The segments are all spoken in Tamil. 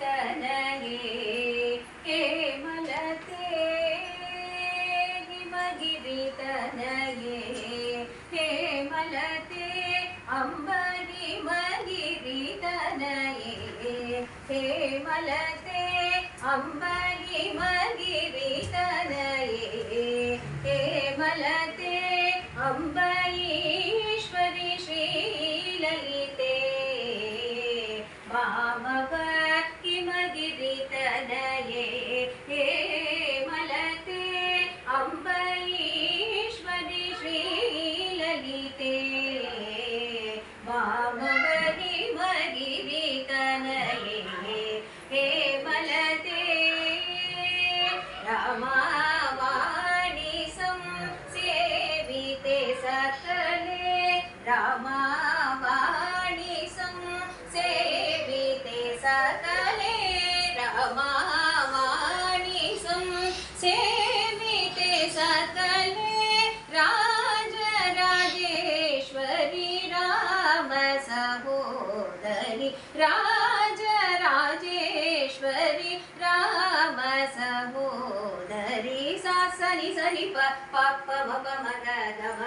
तनये।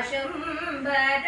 Pasha, but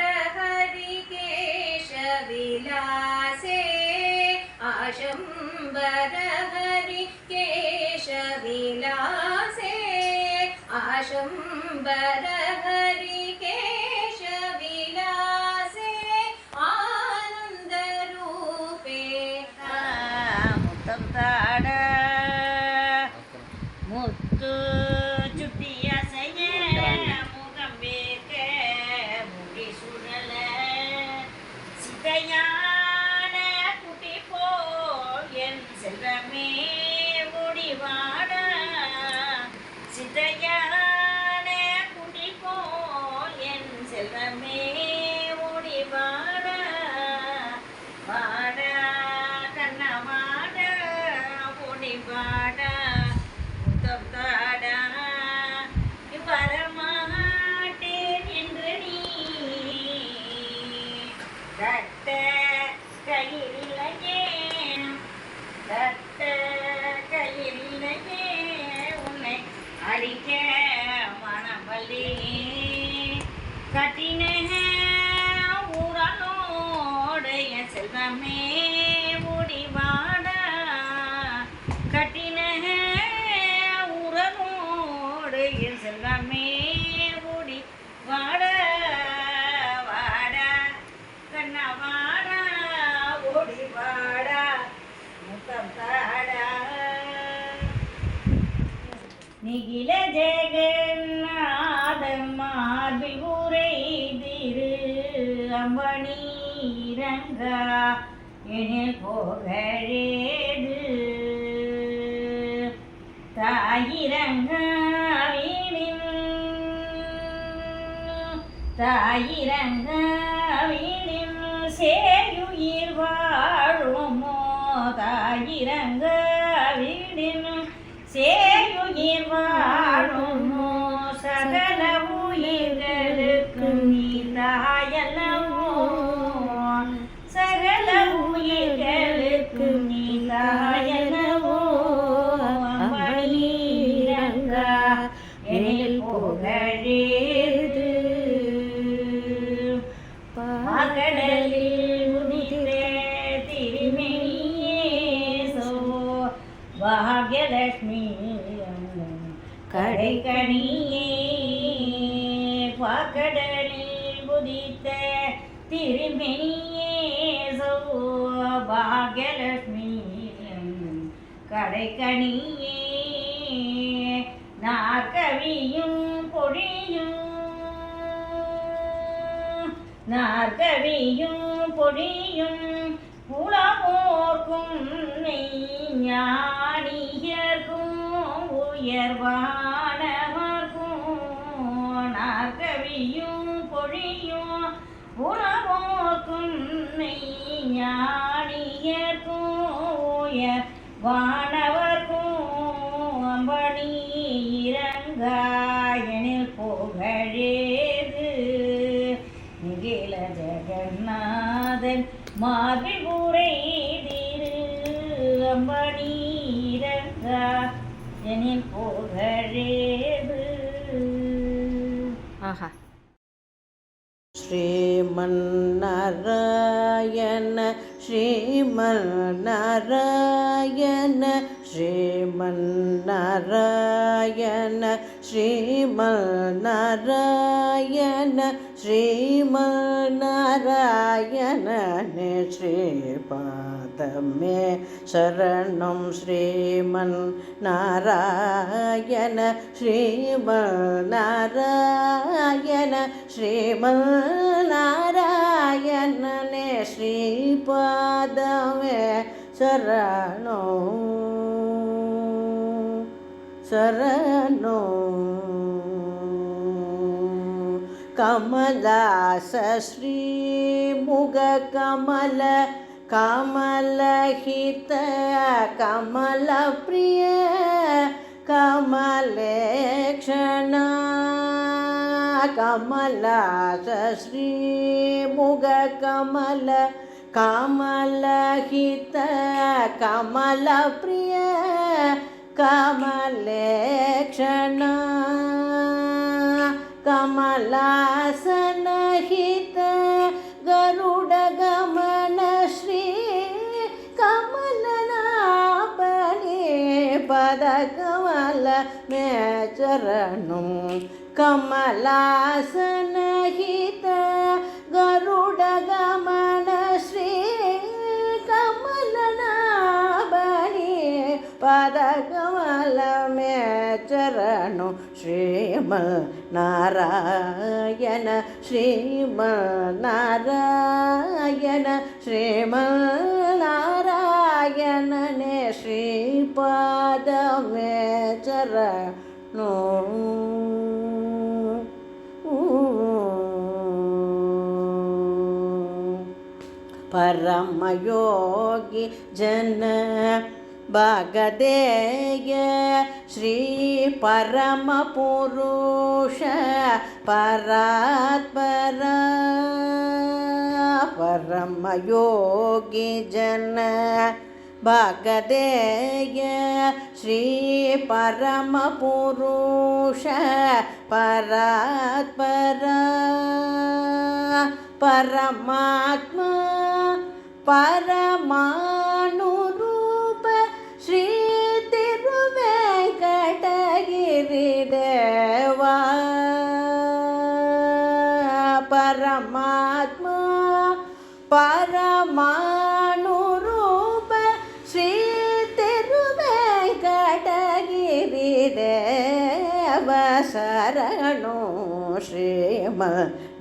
நிகில ஜெகநாதம் மார்பில் உரைதிரு. அம்பனீரங்கா எனில் போகழேது. தாயிரங்காவினின் தாயிரங்காவினின் சேயுயிர் வாழுமோ? தாயிரங்காவினின் சே Thank. கடைக்கணியே. நாற்கவியும் பொழியும். நாற்கவியும் பொழியும். உலகோர்க்கும் ஞானியர்க்கும் உயர்வானவர்க்கும் நாற்கவியும் பொழியும். உலகோர்க்கும் ஞானியர்க்கும் உயர் வானவர்க்கும் அம்பணி இறங்காயனில் புகழேது. நிகில ஜெகநாதன் மார்பில் புரைதிரு அம்பணி இறங்காயனில் புகழேது. ஆஹா. ஸ்ரீமன் நாராயண ஸ்ரீமல் நாராயண ശ്രീമന്നാരായണ ശ്രീമന്നാരായണ ശ്രീമന്നാരായണനെ ശ്രീപാദമേ ശരണം ശ്രീമൻ നാരായണ ശ്രീമന്നാരായണ ശ്രീപാദമേ ശരണോ शरणं कमलहित कमलप्रिय कमलेक्षणा कमलास श्रीमुगकमल कमलहित कमलप्रिय कमलेक्षणा कमलासनहित गरुडगमन श्री कमलनापने पदकमल मे चरणं कमलासनहित मे चरणं श्रीमन्नारायण श्रीमन्नारायण श्रीमन्नारायण ने श्रीपाद मे चरणं परमयोगी जन ಭಗದೇಯ ಶ್ರೀ ಪರಮ ಪುರುಷ ಪರಾತ್ಪರ ಪರಮಯೋಗಿ ಜನ ಭಗದೇಯ ಶ್ರೀ ಪರಮಪುರುಷ ಪರಾತ್ಪರ ಪರಮಾತ್ಮ ಪರಮಾನು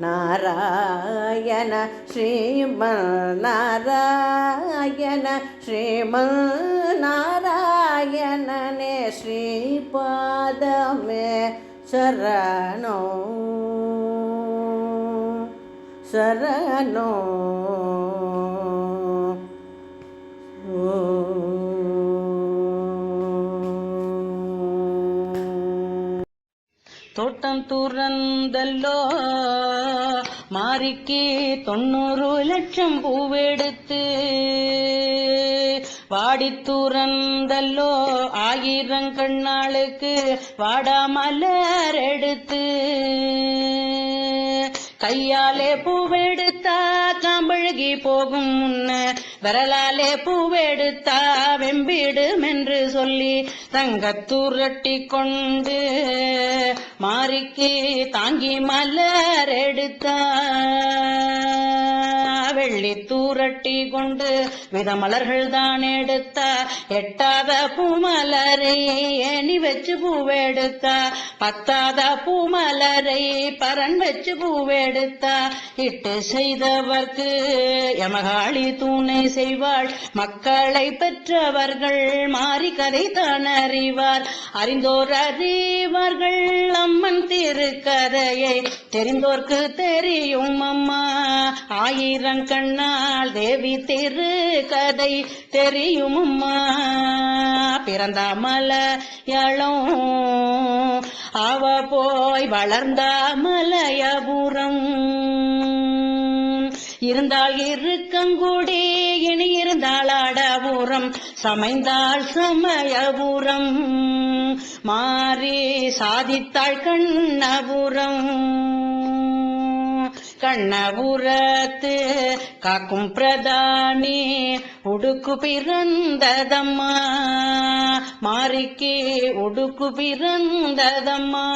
நாராயண ஸ்ரீமன் நாராயண ஸ்ரீமன் நாராயணனே ஸ்ரீபாதமே சரணோ சரணோ. தோட்டம் துறந்தல்லோ மாறிக்கு தொண்ணூறு லட்சம் பூவெடுத்து வாடி துறந்தல்லோ ஆயிரம் கண்ணாளுக்கு வாடாமலர் எடுத்து கையாலே பூவெடுத்தா கம்பழுகி போகும் முன்ன வரலாலே பூவெடுத்தா வெம்பிடும் என்று சொல்லி தங்கத்துரட்டி கொண்டு மாறிக்கு தாங்கி மலர் எடுத்தா. வெள்ளி தூரட்டி கொண்டு விதமலர்கள் தான் எடுத்தா எட்டாத பூமலரை ஏணி வச்சு பூவெடுத்த பத்தாத பூமலரை பரன் வச்சு பூவெடுத்த. இட்டு செய்தவர்க்கு யமகாளி தூணை செய்வாள் மக்களை பெற்றவர்கள் மாறி கதை தான் அறிவார். அறிந்தோர் அறிவார்கள் அம்மன் திருக்கதையை தெரிந்தோர்க்கு தெரியும் அம்மா ஆயிரம் கண்ணால் தேவி திரு கதை தெரியுமம்மா. பிறந்த மலையாளம் அவ போய் வளர்ந்த மலையபுரம். இருந்தால் இருக்கங்குடி இனி இருந்தால் அடபுரம். சமைந்தாள் சமயபுரம். மாறி சாதித்தாள் கண்ணபுரம். கண்ணபுரத்து காக்கும் பிரதானி உடுக்கு பிறந்ததம்மா. மாறிக்கே உடுக்கு பிறந்ததம்மா.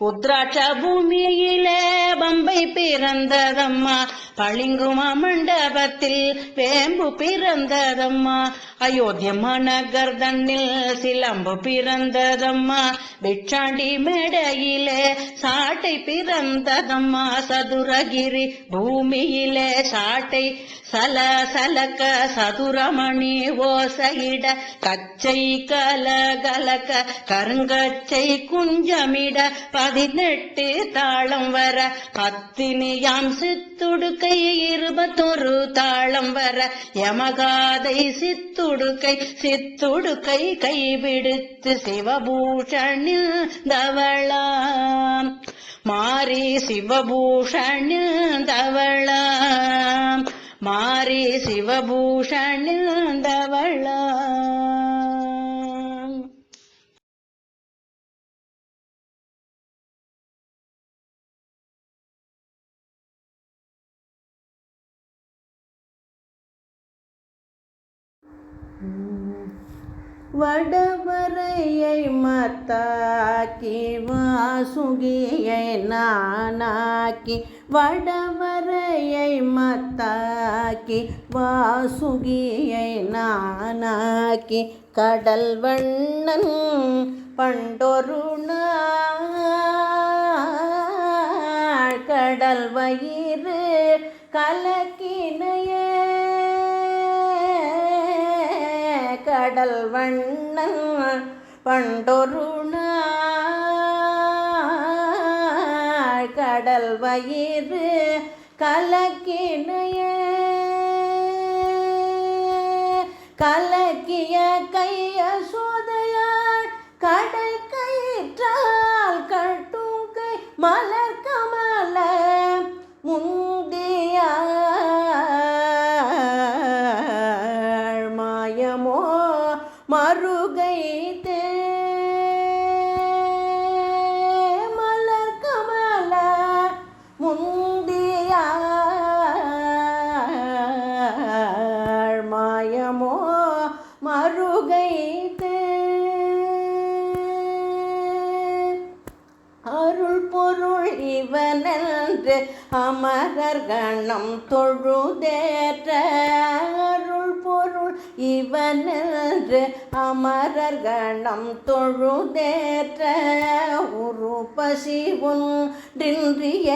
உத்ராட்ச பூமியிலே பம்பை பிறந்ததம்மா. பளிங்குமா மண்டபத்தில் வேம்பு பிறந்ததம்மா. அயோத்தியம்மா நகர் தன்னில் சிலம்பு பிறந்ததம்மா. பிட்சாண்டி மேடையிலே சாட்டை பிறந்ததம்மா. சதுரகிரி பூமியிலே சாட்டை சல சலக்க சதுரமணி ஓசையிட கச்சை கல கலக்க கருங்கச்சை குஞ்சமிட பதினெட்டு தாளம் வர பத்தினியாம் சித்துடுக்க இருபத்தொரு தாளம் வர யமகாதை சித்துடுக்கை சித்துடுக்கை கைவிடுத்து சிவபூஷணில் தவளாம். மாறி சிவபூஷணில் தவளாம். மாறி சிவபூஷணில் தவளாம். வடவரையை மத்தாக்கி வாசுகியை நானாக்கி வடவரையை மத்தாக்கி வாசுகியை நானாக்கி கடல் வண்ணன் பண்டொருணா கடல் வயிறு கலக்கினையே கடல் வண்ண பண்டொரு கடல் வயிறு கலக்கினைய. கலக்கிய கைய சோதையாள் கடை கயிற்றால் கட்டும் கை மலர் கமல. முந்தே गए மறுகைத்தே மலர் கமல முந்தியாள் மாயமோ மறுகைத்தே. அருள் பொருள் இவனென்று அமரர் கணம் தொழுதேற்ற. அருள் பொருள் இவனென்று அமரர் கணம் தொழுதேற்ற உரு பசி ஒன்றின்றிய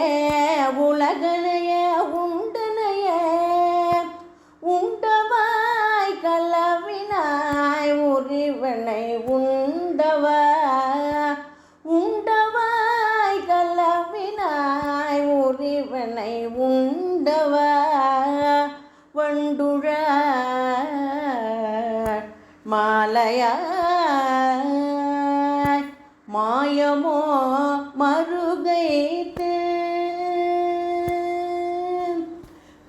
உலகனைய உண்டனைய உண்டவாய் கலவினாய் உரிவனை உன் மாலையாய் மாயமோ மறுகைத்து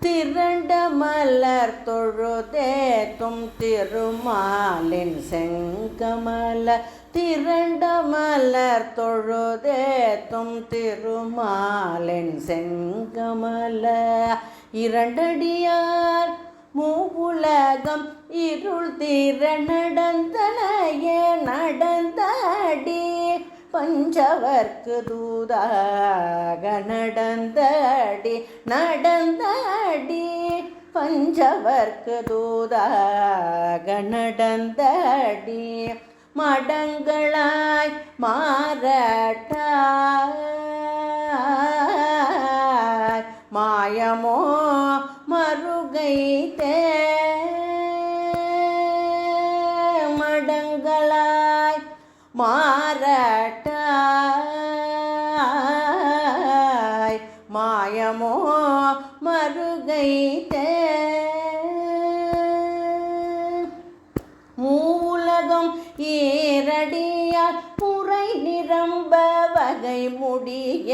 திரண்ட மலர் தொழுதேத்தும் திருமாலின் செங்கமல. திரண்ட மலர் தொழுதேத்தும் திருமாலின் செங்கமல. இரண்டடியா இருள் தீர நடந்தனையே நடந்தாடி. பஞ்சவர்க்கு தூதாக நடந்தாடி நடந்தாடி. பஞ்சவர்க்கு தூதாக நடந்தாடி. மடங்களாய் மாறட்டாய். மாயமோ மறுகை தே வைத்த மூலகம் ஏரடியால் புரை நிரம்ப வகை முடிய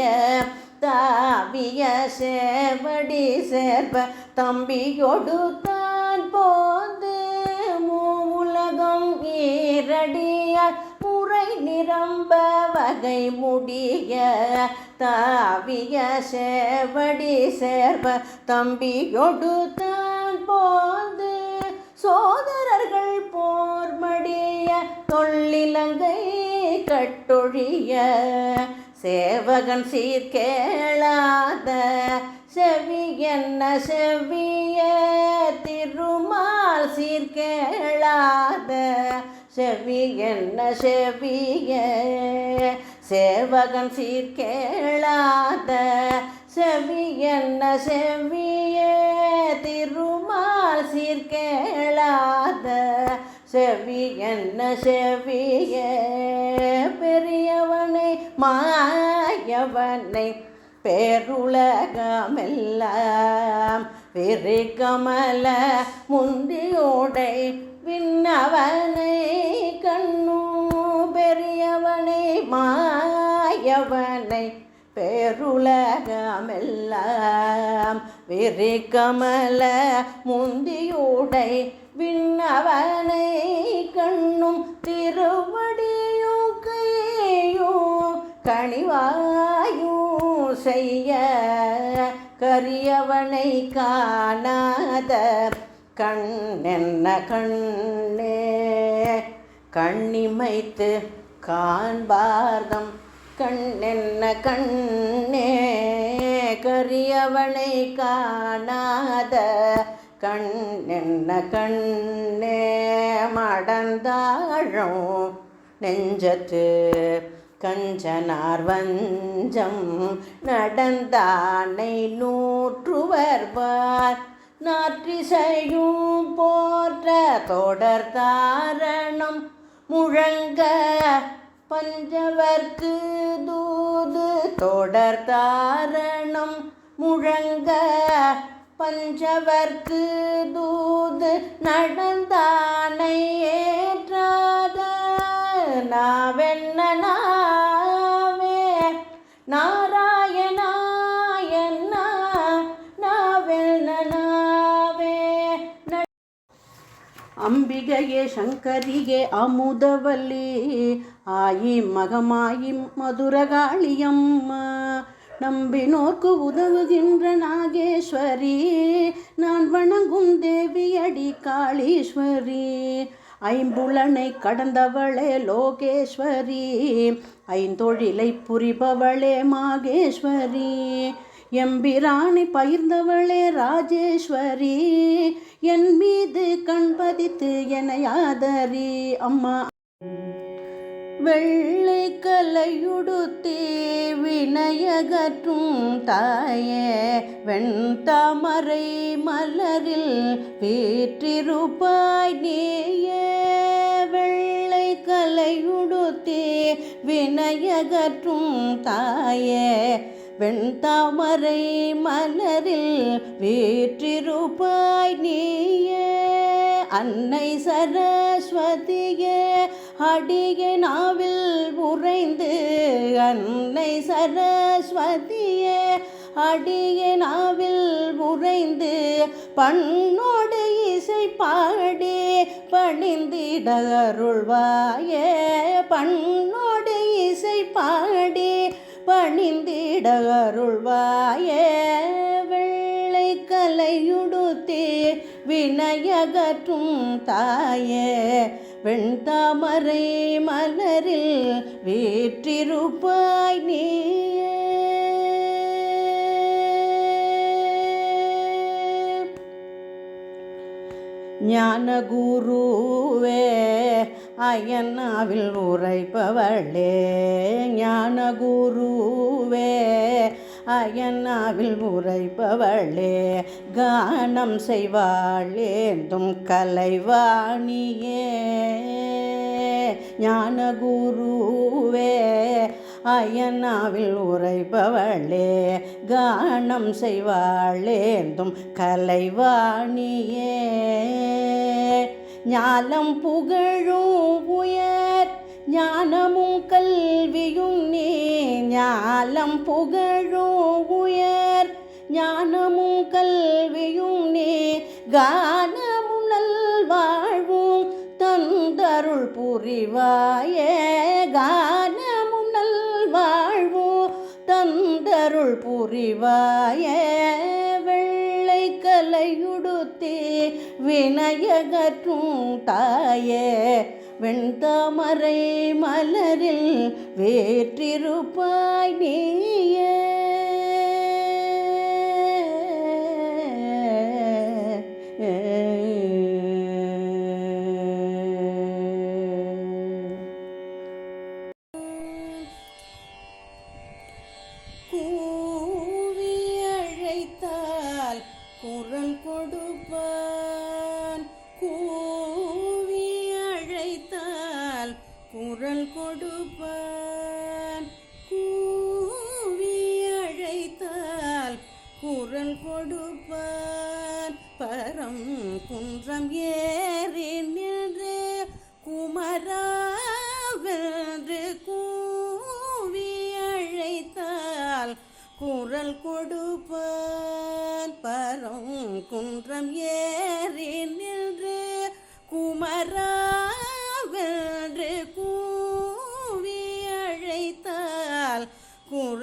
தாவிய சேவடி சேர்ப்ப தம்பியொடு தான் போது மூலகம் ஏரடியால் நிரம்ப வகை முடிய தாவிய சேவடி சேர்வ தம்பியொடு தான் போது சோதரர்கள் போர் மடிய தொல்லிலங்கை கட்டொழிய. சேவகன் சீர்கேளாத செவி என்ன செவிய திருமால் சீர்கேளாத செவி என்ன செவிய? சேவகன் சீர்கேளாத செவி என்ன செவிய? திருமால் சீர்கேளாத செவி என்ன செவிய? பெரியவனை மாயவனை பேருலகமெல்லாம் விரிகமல முந்தியோடை விண்ணவனை கண்ணூ பெரியவனை மாயவனை பேருலகமெல்லாம் விரிகமல முந்தியோடை விண்ணவனை கண்ணும் திருவடியும் கையோ கனிவாயோ செய்ய கரியவனை காணாத கண்ணென்ன கண்ணே? கண்ணிமைத்து காண்பார்தம். கண்ணென்ன கண்ணே? கரியவனை காணாத. கண்ணென்ன கண்ணே? மடந்தாழும் நெஞ்சத்து கஞ்சனார் வஞ்சம். நடந்தானை நூற்றுவர்வார் நாற்றிசையும் போற்ற தொடர் தாரணம் முழங்க பஞ்சவர்க்கு தூது தொடர் தாரணம் முழங்க பஞ்சவர்க்கு தூது நடந்தானை ஏற்றாத நாவென்ன ಅಂಬಿಗೆಯೇ ಶಂಕರಿಗೆ ಅಮುದವಲ್ಲಿ ಆಯಿ ಮಗಮಾಯಿ ಮಧುರಗಾಳಿಯಮ್ಮ நம்பினோர்க்கு உதவுகின்ற நாகேஸ்வரி நான் வணங்கும் தேவியடி காளீஸ்வரி ஐம்புலனை கடந்தவளே லோகேஸ்வரி ஐந்தொழிலை புரிபவளே மாகேஸ்வரி எம்பிராணி பகிர்ந்தவளே ராஜேஸ்வரி என் மீது கண்பதித்து எனையாதரி அம்மா. வெள்ளை கலையுடுத்தே வினயகற்றும் தாயே வெண்தாமரை மலரில் வீற்றிருப்பாய் நீயே. வெள்ளை கலையுடுத்தே வினயகற்றும் தாயே வெண்தாமரை மலரில் வீற்றிருப்பாய் நீய. அன்னை சரஸ்வதியே அடிய நாவில் உறைந்து அன்னை சரஸ்வதியே அடிய நாவில் உறைந்து பண்ணோடு இசை பாடி பணிந்திட அருள்வாயே பண்ணோடு இசை பாடி பணிந்திட அருள்வாயே. வெள்ளை கலையுடுத்தே வினையகற்றும் தாயே. வெண்தாமரை மலரில் வீற்றிருப்பாய் நீயே. ஞானகுருவே அயனாவில் உரைப்பவளே ஞான குருவே அயனாவில் உரைப்பவளே கானம் செய்வாளேந்தும் கலைவாணியே. ஞான குருவே அயனாவில் உரைப்பவளே கானம் செய்வாளேந்தும் கலைவாணியே. ஞானம் புகழும் உயர் ஞானமும் கல்வியும் நீ ஞானம் புகழும் உயர் ஞானமும் கல்வியும் நீ கானமும் நல்வாழ்வும் தந்தருள் புரிவாயே. கானமும் நல்வாழ்வும் தந்தருள் புரிவாயே. தலையுடுத்தி கலையுடுத்தே தாயே வெண்தாமரை மலரில் வேற்றிருப்பாய் நீயே.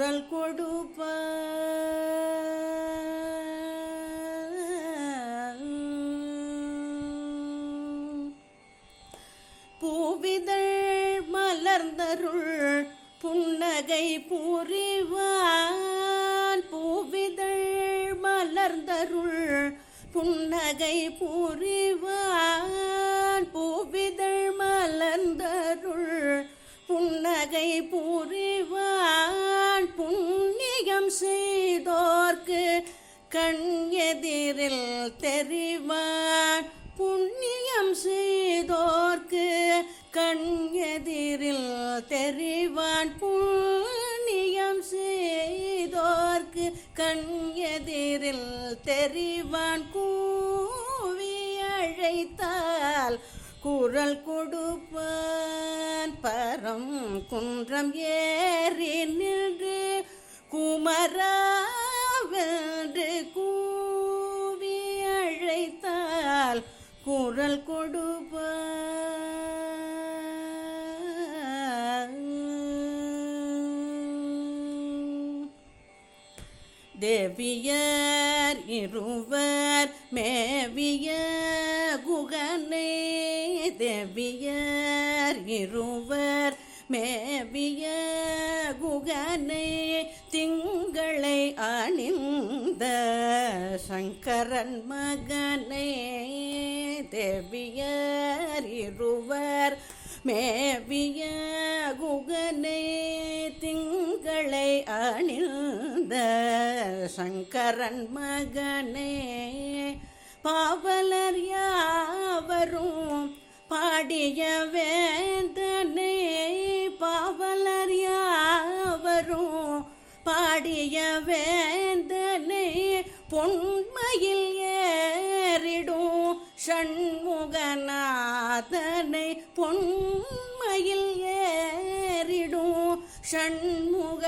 குரல் கொடுப்ப பூவிதழ் மலர்ந்தருள் புன்னகை புரிவான் பூவிதழ் மலர்ந்தருள் புன்னகை பூ கண் எதிரில் தெரிவான் கூவி அழைத்தால் குரல் கொடுப்பான். பரம் குன்றம் ஏறி நின்று குமராவென்று கூவி அழைத்தால் குரல் கொடு மேவியர் இருவர் மேவிய குகனே தேவியர் இருவர் மேவிய குகனே திங்களை அணிந்த சங்கரன் மகனே தேவியர் இருவர் மேவிய குகனே திங்களை அணிந்த சங்கரன் மகனே பாவலர் யாவரும் பாடிய வேந்தனே பாவலர் யாவரும் பாடிய வேந்தனே பொன்மையில் ஏறிடும் சண்முகநாதனை பொன்மையில் ஏ ஷண்முகநாதனை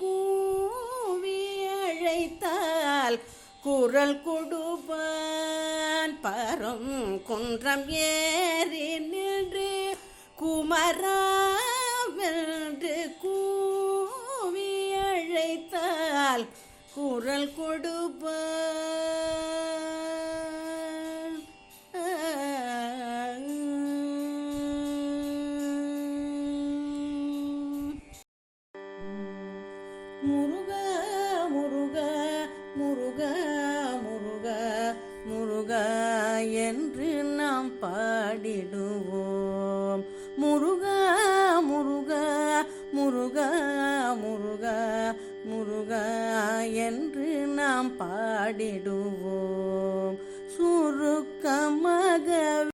கூவி அழைத்தால் குரல் கொடுப்பான். பரம் குன்றம் ஏறி நின்று குமராவென்று கூவி அழைத்தால் குரல் கொடுப்பான். என்று நாம் பாடிடுவோம். சுருக்கமாக